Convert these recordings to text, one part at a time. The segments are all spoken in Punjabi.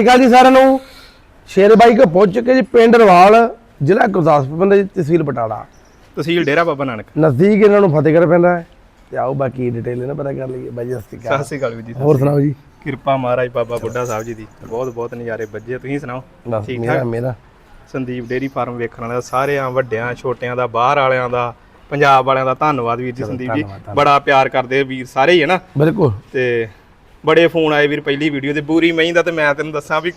ਅਕਾਲ ਜੀ ਸਾਰਿਆਂ ਨੂੰ। ਸ਼ੇਰ ਬਾਈ ਕੋ ਪਹੁੰਚ ਚੁੱਕੇ ਜੀ ਪਿੰਡ ਰਵਾਲ ਜ਼ਿਲ੍ਹਾ ਗੁਰਦਾਸਪੁਰ ਜੀ ਤਹਿਸੀਲ ਬਟਾਲਾ। ਤਹਿਸੀਲ ਡੇਰਾ ਬਾਬਾ ਨਾਨਕ। ਨਜ਼ਦੀਕ ਇਹਨਾਂ ਨੂੰ ਫਤਿਹਗੜ੍ਹ ਪੈਂਦਾ ਹੈ। ਤੇ ਆਓ ਬਾਕੀ ਡਿਟੇਲ ਇਹਨਾਂ ਪਤਾ ਕਰ ਲਈਏ। ਬਾਈ ਜੀ ਸਤਿ ਸ਼੍ਰੀ ਸਤਿ ਅਕਾਲ ਸ੍ਰੀ ਅਕਾਲ ਵੀਰ ਜੀ ਹੋਰ ਸੁਣਾਓ ਜੀ? ਕਿਰਪਾ ਮਹਾਰਾਜ ਬਾਬਾ ਬੁੱਢਾ ਸਾਹਿਬ ਜੀ ਦੀ। ਬਹੁਤ ਬਹੁਤ ਨਜ਼ਾਰੇ ਵੱਜੇ ਤੁਸੀਂ ਸੁਣਾਓ? ਠੀਕ ਠਾਕ? ਮੇਰਾ। ਸੰਦੀਪ ਡੇਰੀ ਫਾਰਮ ਵੇਖਣ ਵਾਲਿਆਂ ਦਾ ਸਾਰਿਆਂ ਵੱਡਿਆਂ ਛੋਟਿਆਂ ਦਾ ਬਾਹਰ ਵਾਲਿਆਂ ਦਾ ਪੰਜਾਬ ਵਾਲਿਆਂ ਦਾ ਧੰਨਵਾਦ ਵੀਰ ਜੀ ਸੰਦੀਪ ਜੀ। ਬੜਾ ਪਿਆਰ ਕਰਦੇ ਵੀਰ ਸਾਰੇ ਹੀ ਹੈ ਨਾ? ਬਿਲਕੁਲ। ਤੇ ਬੜੇ ਫੋਨ ਆਏ ਵੀਰ ਪਹਿਲੀ ਵੀਡੀਓ ਤੇ ਬੂਰੀ ਮਹੀਂ ਦਾ ਤੇ ਮੈਂ ਤੈਨੂੰ ਦੱਸਾਂ ਵੀ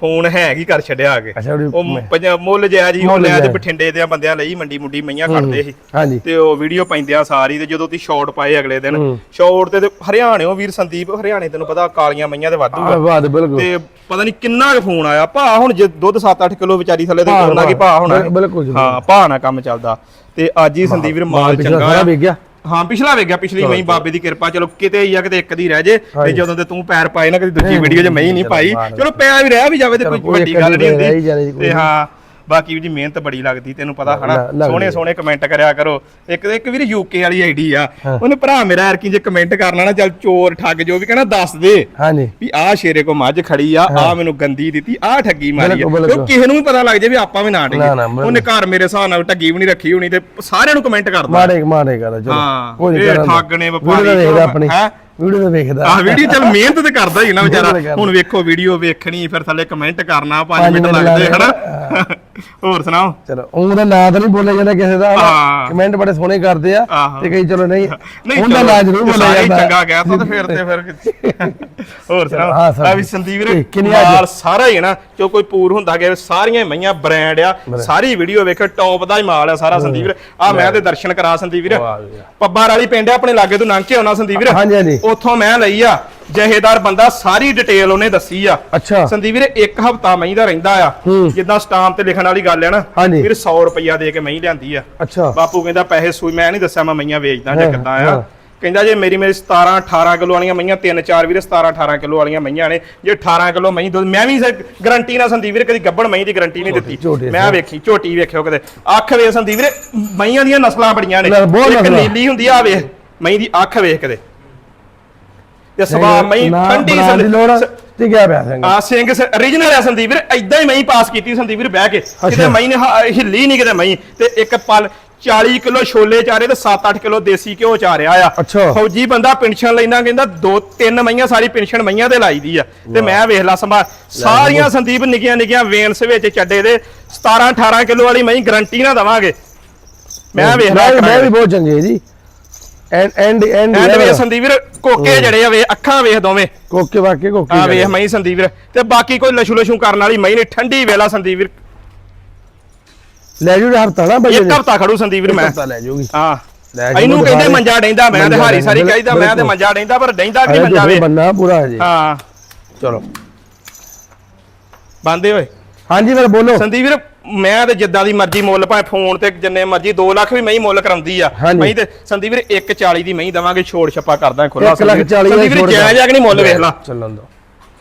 ਫੋਨ ਹੈ ਕੀ ਕਰ ਛੱਡਿਆ ਆ ਕੇ। ਅੱਛਾ ਉਹਦੀ- ਉਹ ਪੰਜਾ ਮੁੱਲ ਜਾਇਜ਼ ਹੀ ਉਹ ਮੁੱਲ ਲਿਆ ਤੇ ਜਾਇਜ਼। ਬਠਿੰਡੇ ਦੇ ਬੰਦਿਆਂ ਲਈ ਮੰਡੀ ਮੁੰਡੀ ਮਈਆਂ ਖੜਦੇ ਸੀ। ਹਾਂਜੀ। ਤੇ ਉਹ ਵੀਡੀਓ ਪੈਂਦਿਆ ਸਾਰੀ ਤੇ ਜਦੋਂ ਤੀ ਸ਼ਾਰਟ ਪਾਏ ਅਗਲੇ ਦਿਨ। ਸ਼ਾਰਟ ਤੇ ਤੇ ਹਰਿਆਣਿਓ ਵੀਰ ਸੰਦੀਪ ਹਰਿਆਣੇ ਤੈਨੂੰ ਪਤਾ ਕਾਲੀਆਂ ਮਈਆਂ ਤੇ ਵਾਧੂ ਆ। ਬਿਲਕੁਲ। ਤੇ ਪਤਾ ਨਹੀਂ ਕਿੰਨਾ ਕੁ ਫੋਨ ਆਇਆ ਭਾ ਹੁਣ ਜੇ ਦੁੱਧ 7-8 ਕਿਲੋ ਵਿਚਾਰੀ ਥੱਲੇ ਤੇ ਭਾਅ, ਕਰਨਾ ਕੀ ਭਾ ਹੋਣਾ। ਬਿਲ- ਬਿਲਕੁਲ। ਜੀ, ਹਾਂ ਭਾ ਨਾ ਕੰਮ ਚੱਲਦਾ। ਤੇ ਅੱਜ ਹੀ ਸੰਦੀਪ ਵੀਰ ਮਾਲ ਪਿਛਲਾ ਚੰਗਾ ਸਾਰਾ ਆ ਗਿਆ। ਹਾਂ ਪਿਛਲਾ ਵੇਖਿਆ ਪਿਛਲੀ ਮਈ ਬਾਬੇ ਦੀ ਕਿਰਪਾ ਚਲੋ ਕਿਤੇ ਹੀ ਆ ਕਿਤੇ ਇੱਕ ਦੀ ਰਹਿ ਜੇ ਤੇ। ਜਦੋਂ ਤੇ ਤੂੰ ਪੈਰ ਪਾਏ ਨਾ ਕਦੀ ਦੂਜੀ ਵੀਡੀਓ 'ਚ ਮੈਂ ਹੀ ਨਹੀਂ ਪਾਈ। ਚਲੋ ਪਿਆ ਵੀ ਰਹਿ ਵੀ ਜਾਵੇ ਤੇ ਕੋਈ ਵੱਡੀ ਗੱਲ ਨਹੀਂ ਜੀ, ਹੁੰਦੀ ਤੇ ਹਾਂ ਬਾਕੀ ਵੀ ਜੀ ਮਿਹਨਤ ਬੜੀ ਲੱਗਦੀ ਤੈਨੂੰ ਪਤਾ ਹਨਾ? ਸੋਹਣੇ। ਸੋਹਣੇ ਕਮੈਂਟ ਕਰਿਆ ਕਰੋ। ਇੱਕ ਇੱਕ ਵੀਰ ਯੂਕੇ ਵਾਲੀ ਆਈਡੀ ਆ। ਉਹਨੇ ਭਰਾ ਮੇਰਾ ਐਰਕੀ ਜੇ ਕਮੈਂਟ ਕਰਨਾ ਨਾ ਚੱਲ ਚੋਰ ਠੱਗ ਜੋ ਵੀ ਕਹਿੰਦਾ ਦੱਸ ਦੇ। ਹਾਂਜੀ। ਵੀ ਆਹ ਸ਼ੇਰੇ ਕੋ ਮੱਝ ਖੜੀ ਆ ਆ ਮੈਨੂੰ ਗੰਦੀ ਦਿੱਤੀ ਆਹ ਠੱਗੀ ਮਾਰੀ ਆ। ਕਿਸੇ ਨੂੰ ਵੀ ਪਤਾ ਲੱਗ ਜੇ ਵੀ ਆਪਾਂ ਵੀ ਨਾ ਬਿਲਕੁਲ। ਉਹਨੇ ਘਰ ਮੇਰੇ ਹਿਸਾਬ ਨਾਲ ਠੱਗੀ ਵੀ ਨਹੀਂ ਰੱਖੀ ਹੋਣੀ ਤੇ ਸਾਰਿਆਂ ਨੂੰ ਕਮੈਂਟ ਕਰਦਾ। ਮਾੜੇ ਮਾੜੇ ਕਰ ਚਲੋ। ਹਾਂ, ਇਹ ਕਰਾਂਗੇ। ਠੱਗ ਨੇ ਵਪਾਰੀ ਹੈਂ? ਵੀਡੀਓ ਤਾਂ ਵੇਖਦਾ। ਆਹ ਵੀਡੀਓ ਚੱਲ ਮਿਹਨਤ ਤੇ ਕਰਦਾ ਹੀ ਨਾ ਵਿਚਾਰਾ। ਹੁਣ ਵੇਖੋ ਵੀਡੀਓ ਵੇਖਣੀ ਫਿਰ ਥੱਲੇ ਕਮੈਂਟ ਕਰਨਾ 5 ਪੰਜ ਮਿੰਟ ਲੱਗਦੇ, ਹਨਾ? ਹੋਰ ਸੁਣਾਓ? ਚਲੋ ਉਹਦਾ ਨਾਂ ਤਾਂ ਨਹੀਂ ਬੋਲਿਆ ਜਾਂਦਾ ਕਿਸੇ ਦਾ। ਕਮੈਂਟ ਬੜੇ ਸੋਹਣੇ ਕਰਦੇ ਆ। ਤੇ ਕਈ ਚਲੋ ਨਹੀਂ ਉਹਦਾ ਨਾਂ ਜ਼ਰੂਰ ਬੋਲਿਆ ਜਾਂਦਾ। ਚੰਗਾ ਕਹਿ ਤਾ ਫਿਰ ਤੇ ਫਿਰ ਹੋਰ ਸੁਣਾਓ? ਆ ਵੀ ਸੰਦੀਪ ਵੀਰੇ? ਮਾਲ ਸਾਰਾ ਹੀ ਹੈ ਨਾ ਜੋ ਕੋਈ ਪੂਰ ਹੁੰਦਾ ਗਿਆ ਸਾਰੀਆਂ ਮਈਆਂ ਬ੍ਰਾਂਡ ਆ ਸਾਰੀ ਵੀਡੀਓ ਵੇਖੋ ਟੌਪ ਦਾ ਹੀ ਮਾਲ ਆ ਸਾਰਾ ਸੰਦੀਪ ਵੀਰ। ਆ ਮੈਂ ਤੇ ਦਰਸ਼ਨ ਕਰਾ ਸੰਦੀਪ ਵੀਰ। ਪੱਬਾਰ ਵਾਲੀ ਪਿੰਡ ਆ ਆਪਣੇ ਲਾਗੇ ਤੋਂ ਲੰਘ ਕੇ ਆਉਣਾ ਸੰਦੀਪ ਵੀਰ। ਹਾਂਜੀ, ਹਾਂਜੀ। ਉੱਥੋਂ ਮੈਂ ਲਈ ਆ ਜਹੇਦਾਰ ਬੰਦਾ ਸਾਰੀ ਡਿਟੇਲ ਉਹਨੇ ਦੱਸੀ ਆ। ਅੱਛਾ। ਸੰਦੀਪ ਵੀਰੇ ਇੱਕ ਹਫਤਾ ਮਹੀਂ ਦਾ ਰਹਿੰਦਾ ਆ। ਜਿੱਦਾਂ ਸਟਾਮ ਤੇ ਲਿਖਣ ਵਾਲੀ ਗੱਲ ਹੈ ਨਾ। ਵੀਰ 100 ਰੁਪਈਆ ਦੇ ਕੇ ਮਹੀਂ ਲਿਆਂਦੀ ਆ। ਅੱਛਾ। ਬਾਪੂ ਕਹਿੰਦਾ ਪੈਸੇ ਸੂਈ ਮੈਂ ਨਹੀਂ ਦੱਸਿਆ ਮੈਂ ਮਈਆਂ ਵੇਚਦਾ ਜਾਂ ਕਿੱਦਾਂ। ਆ। ਕਹਿੰਦਾ ਜੇ ਮੇਰੀ ਮੇਰੀ 17 18 ਕਿਲੋ ਵਾਲੀਆਂ ਮਈਆਂ ਤਿੰਨ ਚਾਰ ਵੀਰੇ 17 18 ਕਿਲੋ ਵਾਲੀਆਂ ਮਈਆਂ ਨੇ। ਜੇ 18 ਕਿਲੋ ਮਈ ਦੁੱਧ ਮੈਂ ਵੀ ਗਰੰਟੀ ਨਾਲ ਸੰਦੀਪ ਵੀਰੇ ਕਦੀ ਗੱਬਣ ਮਈ ਦੀ ਗਰੰਟੀ ਨਹੀਂ ਦਿੱਤੀ। ਮੈਂ ਵੇਖੀ ਝੋਟੀ ਵੇਖਿਓ ਕਦੇ ਅੱਖ ਵੇਖ ਸੰਦੀਪ ਵੀਰੇ ਮਈਆਂ ਦੀਆਂ ਨਸਲਾਂ ਬੜੀਆਂ ਨੇ। ਇੱਕ। ਨੀਲੀ ਹੁੰਦੀ ਆ ਵੇਖ। ਮਈ ਦੀ ਅੱਖ ਵੇਖ ਕਦੇ ਤੇ ਸਵਾ ਮਈ ਨਾ ਠੰਡੀ ਬਣਾਉਣ ਦੀ ਲੋੜ ਸੰਦ- ਤੇ ਗਿਆ ਪਿਆ ਸਿੰਘ? ਆ ਸਿੰਘ origignal ਆ ਸੰਦੀਪ ਵੀਰ ਐਦਾਂ ਹੀ ਮਈ ਪਾਸ ਕੀਤੀ ਸੰਦੀਪ ਵੀਰ ਬਹਿ ਕੇ। ਕਿਤੇ। ਮਈ ਨੇ ਹ- ਹਿੱਲੀ ਨਹੀਂ ਕਿਤੇ ਮਈ ਤੇ ਇੱਕ ਪਲ 40 ਕਿਲੋ ਛੋਲੇ ਚਾਰੇ ਤੇ 7-8 ਕਿਲੋ ਦੇਸੀ ਘਿਓ ਚਾਰਿਆ ਆ। ਅੱਛਾ। ਫੌਜੀ ਬੰਦਾ ਪੈਨਸ਼ਨ ਲੈਂਦਾ ਕਹਿੰਦਾ ਦੋ ਤਿੰਨ ਮਈਆਂ ਸਾਰੀ ਪੈਨਸ਼ਨ ਮਈਆਂ ਤੇ ਲਾਈ ਦੀ ਆ। ਤੇ ਮੈਂ ਵੇਖ ਲਾ ਸੰਭਾਲ ਸਾਰੀਆਂ ਸੰਦੀਪ ਨਿੱਕੀਆਂ ਨਿੱਕੀਆਂ ਵੇਨਸ ਵਿੱਚ ਚੱਡੇ ਦੇ 17 18 ਕਿਲੋ ਵਾਲੀ ਮਈ ਗਰੰਟੀ ਨਾ ਦਵਾਂਗੇ। ਮੈਂ ਵੇਖ ਲਾ ਮੈਂ ਮੈਂ ਵੀ ਬਹੁਤ ਚੰਗੇ ਜੀ। ਐਂਡ ਐਂਡ ਐਂਡ ਐਂਡ ਵੇ ਸੰਦੀਪ ਵੀਰ ਕੋਕੇ ਜੜੇ ਆ ਵੇ ਅੱਖਾਂ ਵੇਖ ਦੋਵੇਂ। ਕੋਕੇ ਵਾਕੇ ਕੋਕੇ ਆ ਵੇਖ ਮਈ ਸੰਦੀਪ ਵੀਰ। ਤੇ ਬਾਕੀ ਕੋਈ ਲਸ਼ੂ ਲਸ਼ੂ ਕਰਨ ਵਾਲੀ ਮਈ ਨੇ ਠੰਡੀ ਵੇਲਾ ਸੰਦੀਪ ਵੀਰ। ਲੈ ਜੂ ਹਫਤਾ ਨਾ ਬਈ ਇੱਕ ਹਫਤਾ ਖੜੂ ਸੰਦੀਪ ਵੀਰ ਮੈਂ। ਹਫਤਾ ਲੈ ਜੂਗੀ। ਹਾਂ। ਇਹਨੂੰ ਕਹਿੰਦੇ। ਮੰਜਾ ਡੈਂਦਾ ਮੈਂ ਤੇ ਹਾਰੀ ਸਾਰੀ ਕਹਿੰਦਾ ਮੈਂ ਤੇ। ਮੰਜਾ ਡੈਂਦਾ ਪਰ ਡੈਂਦਾ ਅਰੇ ਮੰਜਾ ਵੇ। ਬੰਨਾ ਪੂਰਾ ਜੀ ਹਾਂ। ਚਲੋ। ਬੰਦੇ ਓਏ। ਹਾਂਜੀ ਫਿਰ ਬੋਲੋ। ਸੰਦੀਪ ਵੀਰ ਮੈਂ ਤੇ ਜਿੱਦਾਂ ਦੀ ਮਰਜ਼ੀ ਮੁੱਲ ਭਾਵੇਂ ਫੋਨ ਤੇ ਜਿੰਨੇ ਮਰਜ਼ੀ 2 ਲੱਖ ਵੀ ਮਹੀਂ ਮੁੱਲ ਕਰਾਉਂਦੀ ਆ। ਹਾਂਜੀ। ਮਹੀਂ ਤੇ ਸੰਦੀਪ ਵੀਰ 140 ਦੀ ਮਹੀਂ ਦਵਾਂਗੇ ਛੋੜ ਛੱਪਾ ਕਰਦਾ ਖੁੱਲਾ ਇੱਕ ਲੱਖ ਚਾਲੀ ਸੰਦੀਪ ਵੀਰ ਜਾਇਜ਼ ਆ ਕਿ ਨਹੀਂ ਮੁੱਲ ਵੇਖ ਲਾ। ਚੱਲਣ ਦੋ।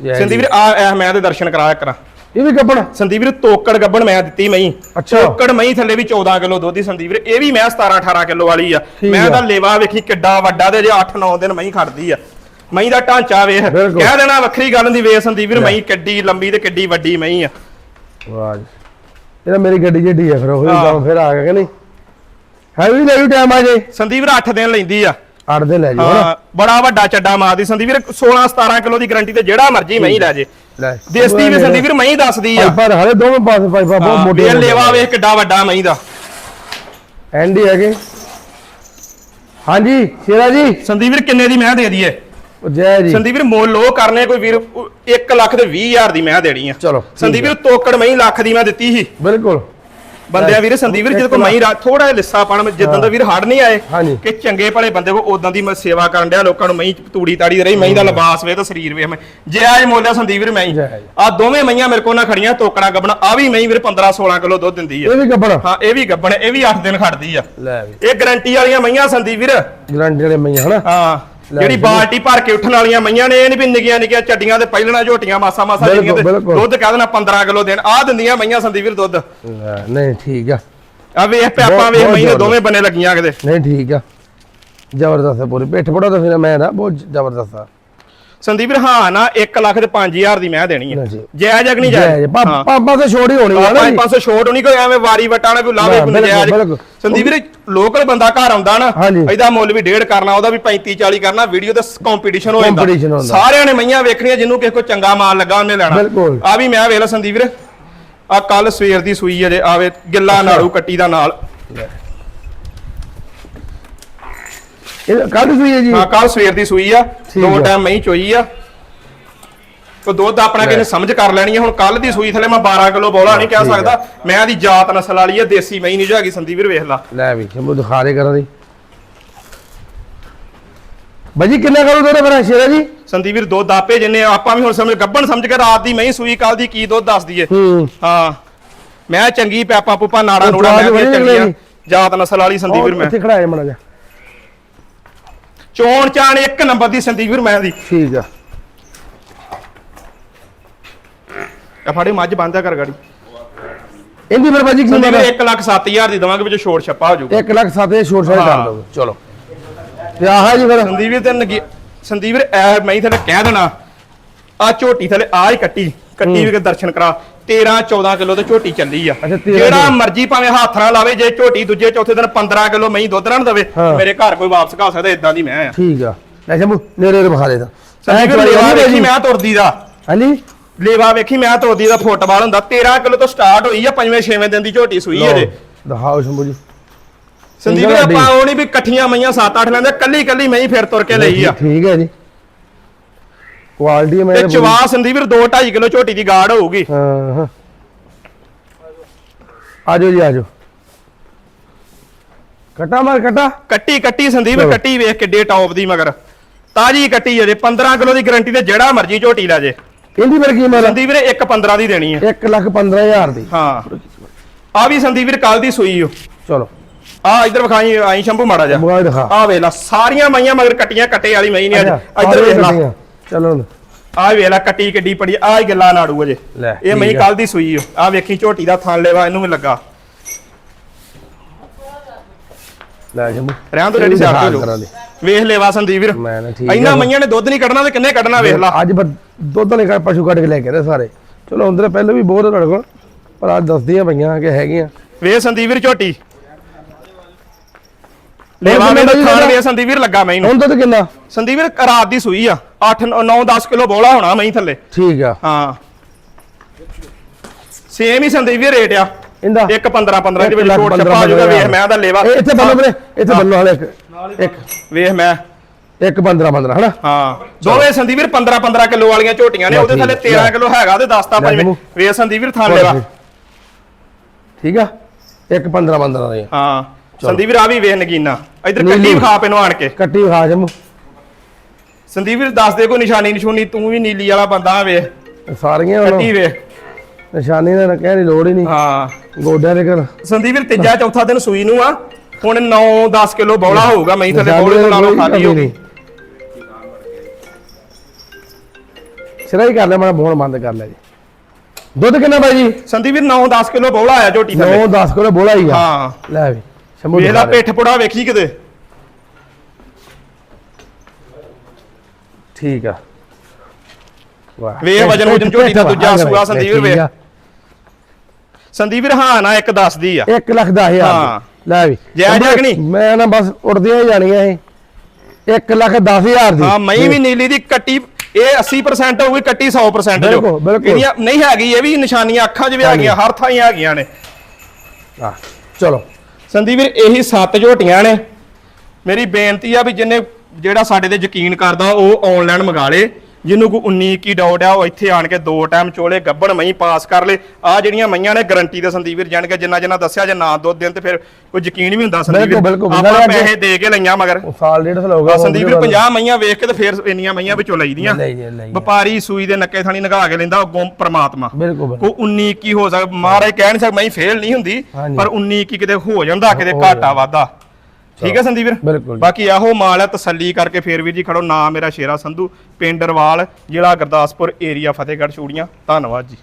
ਜੈ ਸੰਦੀਪ। ਵੀਰ ਆ। ਇਹ ਮੈਂ ਤੇ ਦਰਸ਼ਨ ਕਰਾਇਆ ਕਰਾਂ। ਇਹ ਵੀ ਕੱਪੜ ਸੰਦੀਪ ਵੀਰ ਤੋਕੜ ਗੱਬਣ ਮੈਂ ਦਿੱਤੀ ਮਹੀਂ। ਅੱਛਾ। ਤੋਕੜ ਮਹੀਂ ਥੱਲੇ ਵੀ 14 ਕਿਲੋ ਦੁੱਧ ਦੀ ਸੰਦੀਪ ਵੀਰ। ਇਹ ਵੀ ਮੈਂ 17 18 ਕਿਲੋ ਵਾਲੀ ਆ। ਠੀਕ ਮੈਂ ਆ। ਤਾਂ ਲੇਵਾ ਵੇਖੀ ਕਿੱਡਾ ਵੱਡਾ ਤੇ ਜੇ 8 9 ਦਿਨ ਮਹੀਂ ਖੜਦੀ ਆ। ਮਹੀਂ ਦਾ ਢਾਂਚਾ ਵੇਖ। ਬਿਲਕੁਲ। ਕਹਿ ਦੇਣਾ ਵੱਖਰੀ ਗੱਲ ਦੀ ਵੇਖ ਸੰਦੀਪ ਵੀਰ ਮਹੀਂ ਕਿੱਡੀ ਲੰਬੀ ਤੇ ਕਿੱਡੀ ਵੱਡੀ ਮਹੀਂ ਆ। ਵਾਹ ਜੀ। ਇਹ ਤਾਂ ਮੇਰੀ ਗੱਡੀ ਜਿਹੜੀ ਹੈ ਫਿਰ ਉਹ ਹਾਂ। ਕੰਮ ਫਿਰ ਆ ਗਿਆ ਕਿ ਨਹੀਂ? ਹੈ ਵੀ ਲੈ ਜੂ ਟਾਈਮ ਆ ਜੇ। ਸੰਦੀਪ ਵੀਰ 8 ਦਿਨ ਲੈਂਦੀ ਆ। ਅੱਠ ਦੇ ਲੈ ਜੂ ਹਾਂ ਬੜਾ ਵੱਡਾ ਚੱਡਾ ਮਾਰਦੀ। ਸੰਦੀਪ ਵੀਰ 16 17 ਕਿਲੋ ਦੀ ਗਾਰੰਟੀ ਤੇ ਜਿਹੜਾ ਮਰਜ਼ੀ ਮਹੀਂ ਲੈ ਜੇ। ਲੈ ਦੇਸਤੀ ਵੀ ਸੰਦੀਪ ਵੀਰ ਮਹੀਂ ਦੱਸਦੀ ਆ। ਪਰ ਹਲੇ ਦੋਵੇਂ ਪਾਸੇ ਪਾਈਪਾਂ ਬਹੁਤ ਹਾਂ, ਮੋਟੇ ਲੇਵਾ ਵੇਖ ਕਿੱਡਾ ਵੱਡਾ ਮਹੀਂ ਦਾ। ਐਂਡ ਹੀ ਹੈਗੇ। ਹਾਂਜੀ ਸ਼ੇਰਾ ਜੀ। ਸੰਦੀਪ ਵੀਰ ਕਿੰਨੇ ਦੀ ਮੈਂ ਦੇ ਦਈਏ? ਜੈ ਜੀ। ਸੰਦੀਪ ਵੀਰ ਮੁੱਲ ਉਹ ਕਰਨੇ ਕੋਈ ਵੀਰ 1 ਲੱਖ ਤੇ 20 ਹਜ਼ਾਰ ਦੀ ਮੈਂ ਦੇਣੀ ਆ। ਚਲੋ, ਸੰਦੀਪ ਵੀਰ ਤੋਕੜ ਮਹੀਂ ਲੱਖ ਦੀ ਮੈਂ ਦਿੱਤੀ ਸੀ। ਬਿਲਕੁਲ। ਬੰਦਿਆ ਵੀਰ ਸੰਦੀਪ ਵੀਰ ਜਦੋਂ ਮਹੀਂ ਥੋੜਾ ਜਿਹਾ ਲਿੱਸਾ ਪਾਣ ਜਿੱਦਾਂ ਦਾ ਵੀਰ ਹੜ ਨਹੀਂ ਆਏ। ਕਿ ਚੰਗੇ ਭਲੇ ਬੰਦੇ ਕੋ ਉਦਾਂ ਦੀ ਮੈਂ ਸੇਵਾ ਕਰਨ ਡਿਆ ਲੋਕਾਂ ਨੂੰ ਮਹੀਂ ਤੂੜੀ ਤਾੜੀ ਰਹੀ ਮਹੀਂ ਦਾ ਲਿਬਾਸ ਵੇ ਤਾਂ ਸਰੀਰ ਵੇ ਮੈਂ ਜੇ ਆਜ ਮੋਲਿਆ ਸੰਦੀਪ ਵੀਰ ਮਹੀਂ। ਆ ਦੋਵੇਂ ਮਈਆਂ ਮੇਰੇ ਕੋਲ ਨਾ ਖੜੀਆਂ ਤੋਕੜਾ ਗੱਬਣਾ ਆ ਵੀ ਮਹੀਂ ਵੀਰ 15 16 ਕਿਲੋ ਦੁੱਧ ਦਿੰਦੀ ਆ। ਇਹ ਵੀ ਕੱਪੜ ਹਾਂ ਇਹ ਵੀ ਗੱਬਣ ਇਹ ਵੀ 8 ਦਿਨ ਖੜਦੀ ਆ। ਲੈ ਵੀ। ਇਹ ਗਰੰਟੀ ਵਾਲੀਆਂ ਮਈਆਂ ਸੰਦੀਪ ਵੀਰ। ਗਰੰਟੀ ਵਾਲੇ ਮਈਆਂ ਹਨਾ? ਹਾਂ। ਜਿਹੜੀ। ਬਾਲਟੀ ਭਰ ਕੇ ਉੱਠਣ ਵਾਲੀਆਂ ਮਈਆਂ ਨੇ ਇਹ ਨਹੀਂ ਵੀ ਨਿੱਕੀਆਂ ਨਿੱਕੀਆਂ ਚੱਡੀਆਂ ਤੇ ਪਹਿਲਣਾ ਝੋਟੀਆਂ ਮਾਸਾ ਮਾਸਾ ਜਿਹੜੀਆਂ ਤੇ ਬਿਲਕੁਲ। ਦੁੱਧ ਕਹਿ ਦੇਣਾ 15 ਕਿਲੋ ਦੇਣ। ਆ ਦਿੰਦੀਆਂ ਮਈਆਂ ਸੰਦੀਪ ਵੀਰ ਦੁੱਧ। ਲੈ, ਨਹੀਂ ਠੀਕ ਆ। ਆ ਵੇਖ ਪਿਆਪਾਂ ਬਹੁਤ- ਵੇਖ ਬਹੁਤ ਮਈ ਦੇ ਜ਼ਬਰਦਸਤ। ਦੋਵੇਂ ਬੰਨੇ ਲੱਗੀਆਂ ਕਿਤੇ। ਨਹੀਂ ਠੀਕ ਆ। ਜ਼ਬਰਦਸਤ ਪੂਰੀ। ਪਿੱਠ ਪੜਾ ਤਾਂ ਫਿਰ ਮੈਂ ਨਾ ਬਹੁਤ ਜ਼ਬਰਦਸਤ ਆ। ਸੰਦੀਪ ਹਾਂ ਨਾ 1 ਲੱਖ ਤੇ 5000 ਦੀ ਮੈਂ ਦੇਣੀ ਹੈ। ਜਾਇਜ਼ ਜੈ ਜਾਇਜ਼ ਹਾਂ। ਪਾਪਾ ਤੇ ਛੋੜੀ ਹੋਣੀ ਆ ਨਾ 500 ਛੋਟ ਹੋਣੀ ਕੋਈ ਐਵੇਂ ਵਾਰੀ ਵਟਾਣਾ ਕੋਈ ਲਾਵੇ ਕੋਈ ਬਿਲਕੁਲ। ਸੰਦੀਪ ਵੀਰ ਲੋਕਲ ਬੰਦਾ ਘਰ ਆਉਂਦਾ ਨਾ। ਇਹਦਾ ਮੁੱਲ ਵੀ ਡੇਢ ਕਰਨਾ ਉਹਦਾ ਵੀ 35 40 ਕਰਨਾ ਵੀਡੀਓ ਤੇ ਕੰਪੀਟੀਸ਼ਨ ਹੋ ਜਾਂਦਾ। ਸਾਰਿਆਂ ਨੇ ਮਈਆਂ ਵੇਖਣੀਆਂ ਜਿਹਨੂੰ ਕਿਸੇ ਕੋ ਚੰਗਾ ਮਾਲ ਲੱਗਾ ਉਹਨੇ ਲੈਣਾ। ਆ ਵੀ ਮੈਂ ਵੇਖ ਲਾ ਸੰਦੀਪ ਵੀਰ ਆ ਕੱਲ ਸਵੇਰ ਦੀ ਸੂਈ ਅਜੇ ਆਵੇ ਗਿੱਲਾ ਨਾੜੂ ਕੱਟੀ ਦਾ ਨਾਲ ਇਹ ਕੱਢ ਸੂਈ ਹੈ ਜੀ। ਹਾਂ ਕੱਲ ਸਵੇਰ ਦੀ ਸੂਈ ਆ। ਦੋ। ਟਾਈਮ ਮਹੀਂ ਚੋਈ ਆ। ਕੋ ਦੁੱਧ ਆਪਣਾ ਕਿਨੇ ਸਮਝ ਕਰ ਲੈਣੀ ਹੈ ਹੁਣ ਕੱਲ ਦੀ ਸੂਈ ਥਲੇ ਮੈਂ 12 ਕਿਲੋ ਬੋਲਾ ਨਹੀਂ ਕਹਿ। ਸਕਦਾ। ਮੈਂ ਦੀ ਜਾਤ ਨਸਲ ਵਾਲੀ ਆ ਦੇਸੀ ਮਹੀਂ ਨਹੀਂ ਜੋ ਹੈਗੀ ਸੰਦੀਪ ਵੀਰ ਵੇਖ ਲਾ। ਲੈ ਵੀ ਸ਼ੰਭੂ ਦਿਖਾ ਦੇ ਕਰਾਂ ਦੀ। ਬਾਜੀ ਕਿੰਨਾ ਕਰੋ ਤੁਹਾਡੇ ਮੇਰਾ ਸ਼ੇਰਾ ਜੀ? ਸੰਦੀਪ ਵੀਰ ਦੁੱਧ ਆਪੇ ਜਿੰਨੇ ਆਪਾਂ ਵੀ ਹੁਣ ਸਮਝ ਗੱਬਣ ਸਮਝ ਕੇ ਰਾਤ ਦੀ ਮਹੀਂ ਸੂਈ ਕੱਲ ਦੀ ਕੀ ਦੁੱਧ ਦੱਸ ਦਈਏ ਹੂੰ। ਮੈਂ ਚੰਗੀ ਪੈਪਾ ਪੁਪਾ ਨਾੜਾ ਨੂੜਾ ਮੈਂ ਚੰਗੀ ਆ। ਜਾਤ ਨਸਲ ਵਾਲੀ ਸੰਦੀਪ ਵੀਰ ਮੈਂ। ਇੱਥੇ ਖੜਾਏ ਮਣਾ ਜਾ ਚੋਣ ਚਾਣ ਇੱਕ ਨੰਬਰ ਦੀ ਸੰਦੀਪ ਵੀਰ ਮੈਂ ਦੀ। ਠੀਕ ਆ। ਆ ਫਾੜੇ ਮੱਝ ਬੰਦਾ ਕਰ ਗਾੜੀ। ਇਹਦੀ ਫਿਰ ਬਾਜੀ ਕੀ ਸੰਦੀਪ ਮੰਗਾ ਵੀਰ 1 ਲੱਖ 7000 ਦੀ ਦਵਾਂਗੇ ਵਿੱਚ ਛੋੜ ਛੱਪਾ ਹੋ ਜਾਊਗਾ। 1 ਲੱਖ ਸੱਤ ਦੇ ਛੋਟ ਛਾੜ ਕਰ ਹਾਂ। ਦੋ ਚਲੋ। ਤੇ ਆਹ ਜੀ ਫਿਰ। ਸੰਦੀਪ ਵੀਰ ਤੇ ਨਗੀ- ਸੰਦੀਪ ਵੀਰ ਐ ਮੈਂ ਹੀ ਥੱਲੇ ਕਹਿ ਦੇਣਾ। ਆ ਝੋਟੀ ਥੱਲੇ ਆ ਹੀ ਕੱਟੀ। ਕੱਟੀ ਵੀ ਕੇ ਦਰਸ਼ਨ ਕਰਾ। 13 14 ਕਿਲੋ ਤੇ ਝੋਟੀ ਚੱਲੀ ਆ। ਅੱਛਾ, 13 ਜਿਹੜਾ। ਮਰਜ਼ੀ ਭਾਵੇਂ ਹੱਥ ਨਾਲ ਲਾਵੇ ਜੇ ਝੋਟੀ ਦੂਜੇ ਚੌਥੇ ਦਿਨ 15 ਕਿਲੋ ਮਹੀਂ ਦੁੱਧ ਨਾ ਦੇਵੇ ਹਾਂ। ਮੇਰੇ ਘਰ ਕੋਈ ਵਾਪਸ ਘਾ ਸਕਦਾ ਇਦਾਂ ਦੀ ਮੈਂ ਆ। ਠੀਕ ਆ। ਲੈ ਸ਼ੰਭੂ ਦੇ ਬਖਾ ਦੇ ਤਾਂ। ਸੰਦੀਪ ਵੀਰ ਲੇਵਾ ਵੇਖੀ ਮੈਂ ਤੁਰਦੀ ਦਾ। ਹਾਂਜੀ? ਲੇਵਾ ਵੇਖੀ ਮੈਂ ਤੁਰਦੀ ਦਾ ਫੁੱਟਬਾਲ ਹੁੰਦਾ 13 ਕਿਲੋ ਤੋਂ ਸਟਾਰਟ ਹੋਈ ਆ ਪੰਜਵੇਂ ਛੇਵੇਂ ਦਿਨ ਦੀ ਝੋਟੀ ਸੂਈ ਹੈ ਜੇ। ਦਿਖਾਓ ਸ਼ੰਭੂ ਜੀ। ਸੰਦੀਪ ਵੀਰ ਆਪਾਂ ਉਹ ਨਹੀਂ ਵੀ ਇਕੱਠੀਆਂ ਮਈਆਂ 7-8 ਲੈਂਦੇ ਕੱਲੀ ਕੱਲੀ ਮਹੀਂ ਫਿਰ ਤੁਰ ਕੇ ਲਈ ਆ। ਠੀਕ ਹੈ ਜੀ। ਕੁਆਲਿਟੀ ਮੈਂ ਤੇ ਚਵਾ ਸੰਦੀਪ ਵੀਰ 2.5 ਕਿਲੋ ਝੋਟੀ ਦੀ ਗਾੜ ਹੋਊਗੀ। ਹਾਂ ਹਾਂ। ਆਜੋ ਜੀ ਆਜੋ। ਕਟਾ ਮਾਰ ਕਟਾ। ਕੱਟੀ ਕੱਟੀ ਸੰਦੀਪ। ਕੱਟੀ ਵੇਖ ਕਿੱਡੇ ਟੌਪ ਦੀ ਮਗਰ। ਤਾਜੀ ਕੱਟੀ ਅਜੇ 15 ਕਿਲੋ ਦੀ ਗਾਰੰਟੀ ਤੇ ਜਿਹੜਾ ਮਰਜ਼ੀ ਝੋਟੀ ਲੈ ਜੇ। ਇਹਦੀ ਫਿਰ ਕੀ ਮਾਰ ਸੰਦੀਪ ਵੀਰੇ 1 15 ਦੀ ਦੇਣੀ ਹੈ। 1 ਲੱਖ 15000 ਦੀ। ਹਾਂ। ਆ ਵੀ ਸੰਦੀਪ ਵੀਰ ਕੱਲ ਦੀ ਸੂਈ ਓ। ਚਲੋ। ਆ ਇਧਰ ਵਿਖਾਈ ਆਈ ਸ਼ੰਭੂ ਮਾੜਾ ਜਾ ਆ ਵੇਖ ਲਾ ਸਾਰੀਆਂ ਮਈਆਂ ਮਗਰ ਕੱਟੀਆਂ ਕੱਟੇ ਵਾਲੀ ਮਈ ਨਹੀਂ ਅੱਜ। ਇਧਰ ਵੇਖ ਲਾ। ਚਲੋ ਆ ਵੇਖ ਲਾ ਕੱਟੀ ਕਿੱਡੀ ਪੜੀ ਆ ਹੀ ਗੱਲਾਂ ਨਾੜੂ ਅਜੇ। ਲੈ, ਇਹ ਮਈ ਠੀਕ ਆ। ਕੱਲ ਦੀ ਸੂਈ ਓ। ਆ ਵੇਖੀ ਝੋਟੀ ਦਾ ਥਣ ਲੈਵਾ ਇਹਨੂੰ ਵੀ ਲੱਗਾ। ਲੈ ਜੰਮੂ। ਰਹਿਣ ਤੋਂ ਰੈਡੀ ਕਰਾਂ ਦੀ। ਵੇਖ ਲੈਵਾ ਸੰਦੀਪ ਵੀਰ। ਮੈਂ ਨਾ ਠੀਕ ਇੰਨਾ ਆ। ਮਈਆਂ ਨੇ ਦੁੱਧ ਨਹੀਂ ਕੱਢਣਾ ਤੇ ਕਿੰਨੇ ਕੱਢਣਾ ਵੇਖ ਲਾ। ਅੱਜ ਦੁੱਧ ਵਾਲੇ ਘਰ ਪਸ਼ੂ ਕੱਢ ਕੇ ਲੈ ਕੇ ਆਏ ਸਾਰੇ। ਚਲੋ ਅੰਦਰ ਪਹਿਲਾਂ ਵੀ ਬਹੁਤ ਤੁਹਾਡੇ ਕੋਲ ਪਰ ਅੱਜ ਦੱਸਦੀਆਂ ਪਈਆਂ ਕਿ ਹੈਗੀਆਂ। ਵੇ ਸੰਦੀਪ ਵੀਰ ਝੋਟੀ। ਲੈਵਾ ਵੇ ਖਾਣ? ਵੇ ਸੰਦੀਪ ਵੀਰ ਲੱਗਾ ਮੈਂ ਇਹਨੂੰ ਹੁਣ ਦੁੱਧ ਕਿੰਨਾ? ਸੰਦੀਪ ਵੀਰ ਰਾਤ ਦੀ ਸੂਈ ਆ। 8 9 10 ਕਿਲੋ ਬੋਲਾ ਹੋਣਾ ਮੈਂ ਥੱਲੇ। ਠੀਕ ਆ। ਹਾਂ। ਸੇਮ ਹੀ ਸੰਦੀਪ ਵੀਰ ਰੇਟ ਆ। ਇਹਦਾ? ਇੱਕ 15 15 ਦੇ ਵਿੱਚ ਇੱਕ ਲੱਖ ਛੋਟ ਪੰਦਰਾਂ ਛੱਪਾ ਜੂਗਾ ਵੇਖ ਹਜ਼ਾਰ। ਮੈਂ ਦਾ ਲੇਵਾ ਇਹ ਇੱਥੇ ਬੰਨੋ ਵੀਰੇ ਇੱਥੇ ਬੰਨੋ ਵਾਲੇ ਇੱਕ। ਇੱਕ। ਵੇਖ ਮੈਂ। ਇੱਕ 15 15 ਹਨਾ? ਹਾਂ। ਦੋਵੇਂ ਸੰਦੀਪ ਵੀਰ 15 15 ਕਿਲੋ ਵਾਲੀਆਂ ਝੋਟੀਆਂ ਨੇ ਉਹਦੇ ਥੱਲੇ ਹੈ। 13 ਕਿਲੋ ਹੈਗਾ ਤੇ 10 ਤਾਂ ਪੰਜਵੇਂ। ਵੇਖ ਸੰਦੀਪ ਵੀਰ ਥਾਂ ਲੇਵਾ ਠੀਕ ਆ? ਇੱਕ 15 15 ਦੇ। ਹਾਂ। ਸੰਦੀਪ ਵੀਰ ਆ ਵੀ ਵੇਖ ਨਗੀਨਾ। ਇਧਰ। ਕੱਟੀ ਵਿਖਾ ਪੈਨੋ ਆਣ ਕੇ। ਕੱਟੀ ਖਾ ਜੰਮੂ। ਸੰਦੀਪ ਵੀਰ ਦੱਸ ਦੇ ਕੋਈ ਨਿਸ਼ਾਨੀ ਨਿਸ਼ੂਨੀ ਤੂੰ ਵੀ ਨੀਲੀ ਵਾਲਾ ਬੰਦਾ ਵੇਖ। ਸਾਰੀਆਂ ਕੱਟੀ ਵੇਖ। ਨਿਸ਼ਾਨੀ ਦਾ ਕਹਿਣ ਦੀ ਲੋੜ ਹੀ ਨਹੀਂ। ਹਾਂ। ਗੋਡਿਆਂ ਦੇ ਕਰ ਸੰਦੀਪ ਵੀਰ ਤੀਜਾ ਚੌਥਾ ਦਿਨ ਸੂਈ ਨੂੰ ਆ। ਹੁਣ 9 10 ਕਿਲੋ ਬੌਲਾ ਹੋਊਗਾ ਮੈਂ ਥੱਲੇ ਬੌਲੇ ਦਾ ਨਾਲੋਂ ਕੋਈ ਖਾਲੀ ਨਹੀਂ। ਕਰ ਲੈ ਮੈਂ ਫੋਨ ਬੰਦ ਕਰ ਲੈ ਜੀ। ਦੁੱਧ ਕਿੰਨਾ ਬਾਈ ਜੀ? ਸੰਦੀਪ ਵੀਰ 9 10 ਕਿਲੋ ਬੌਲਾ ਆਇਆ ਝੋਟੀ 9 ਥੱਲੇ 10 ਕਿਲੋ ਬੋਲਾ ਹੀ ਆ। ਹਾਂ। ਲੈ ਵੀ। ਸ਼ੰਭੂ ਲਾ ਦਿਖਾ ਦੇ। ਪਿੱਠ ਪੁੜਾ ਵੇਖੀ ਕਿਤੇ? ਠੀਕ ਆ। ਵਾਹ। ਵੇਖ ਵਜਨ ਵੁਜਨ ਝੋਟੀ ਦਾ ਦੂਜਾ ਸੂਆ ਸੰਦੀਪ ਵੇਖ। ਸੰਦੀਪ ਵੀਰ ਹਾਂ ਨਾ ਇੱਕ ਦੱਸਦੀ ਆ। ਇੱਕ ਲੱਖ ਦਸ ਹਜ਼ਾਰ ਹਾਂ। ਦੀ। ਲੈ ਵੀ। ਜਾਇਜ਼ ਆ ਕਿ ਨਹੀਂ? ਮੈਂ ਨਾ ਬਸ ਉੜਦੀਆਂ ਹੀ ਜਾਣੀਆਂ ਇਹ 1 ਲੱਖ 10000 ਦੀ। ਹਾਂ ਮਈ ਵੀ ਨੀਲੀ ਦੀ ਕੱਟੀ ਇਹ 80% ਹੋਊਗੀ ਕੱਟੀ 100% ਜੋ ਬਿਲਕੁਲ, ਬਿਲਕੁਲ। ਇਹਦੀਆਂ ਨਹੀਂ ਹੈਗੀ ਇਹ ਵੀ ਨਿਸ਼ਾਨੀਆਂ ਅੱਖਾਂ 'ਚ ਵੀ ਹੈਗੀਆਂ ਹਰ ਥਾਂ ਹੀ ਹੈਗੀਆਂ ਨੇ। ਹਾਂ ਚਲੋ। ਸੰਦੀਪ ਵੀਰ, ਇਹੀ ਸੱਤ ਝੋਟੀਆਂ ਨੇ। ਮੇਰੀ ਬੇਨਤੀ ਆ ਵੀ ਜਿੰਨੇ ਜਿਹੜਾ ਸਾਡੇ ਤੇ ਯਕੀਨ ਕਰਦਾ ਉਹ ਆਨਲਾਈਨ ਮੰਗਾ ਲੇ। ਜਿਹਨੂੰ ਕੋਈ 19 ਕੀ ਡਾਊਟ ਆ ਉਹ ਇੱਥੇ ਆਣ ਕੇ ਦੋ ਟਾਈਮ ਚੋਲੇ ਗੱਬਣ ਮਈ ਪਾਸ ਕਰ ਲੇ ਆ ਜਿਹੜੀਆਂ ਮਈਆਂ ਨੇ ਗਾਰੰਟੀ ਤੇ ਸੰਦੀਪ ਵੀਰ ਜਾਣ ਕੇ ਜਿੰਨਾ ਜਿੰਨਾ ਦੱਸਿਆ ਜੇ ਨਾ ਦੋ ਦਿਨ ਤੇ ਫਿਰ ਕੋਈ ਯਕੀਨ ਵੀ ਹੁੰਦਾ ਸੰਦੀਪ ਬਿਲਕੁਲ, ਬਿਲਕੁਲ। ਆਪਾਂ ਨਾਲੇ ਅੱਗੇ- ਪੈਸੇ ਦੇ ਕੇ ਲਈਆਂ ਮਗਰ ਉਹ ਸਾਲ ਡੇਢ ਸਾਲ ਹੋ ਗਿਆ ਸੰਦੀਪ ਵੀਰ 50 ਮਈਆਂ ਵੇਖ ਕੇ ਤੇ ਫਿਰ ਇੰਨੀਆਂ ਮਈਆਂ ਵਿੱਚੋਂ ਲਈਦੀਆਂ ਲਈ ਦੀਆਂ, ਲਈ ਦੀਆਂ। ਵਪਾਰੀ ਸੂਈ ਦੇ ਨੱਕੇ ਥਾਣੀ ਨਗਾ ਕੇ ਲੈਂਦਾ ਅੱਗੋਂ ਪ੍ਰਮਾਤਮਾ ਬਿਲਕੁਲ ਬਿਲਕੁਲ। ਕੋ 19 ਕੀ ਹੋ ਸਕਦਾ ਮਹਾਰਾਜ ਕਹਿ ਨਹੀਂ ਸਕਦਾ ਮੈਂ ਫੇਲ ਨਹੀਂ ਹੁੰਦੀ ਹਾਂਜੀ। ਪਰ 19 ਕੀ ਕਿਤੇ ਹੋ ਜਾਂਦਾ ਕਿਤੇ ਘਾਟਾ ਵਾਦਾ ਠੀਕ ਹੈ ਸੰਦੀਪ ਵੀਰ। ਬਾਕੀ ਇਹੋ ਮਾਲ ਹੈ ਤਸੱਲੀ ਕਰਕੇ ਫੇਰ ਵੀਰ ਜੀ ਖੜੋ। ਨਾਮ ਮੇਰਾ ਸ਼ੇਰਾ ਸੰਧੂ ਪਿੰਡ ਰਵਾਲ ਜ਼ਿਲ੍ਹਾ ਗੁਰਦਾਸਪੁਰ ਏਰੀਆ ਫਤਿਹਗੜ੍ਹ ਚੂੜੀਆਂ। ਧੰਨਵਾਦ ਜੀ।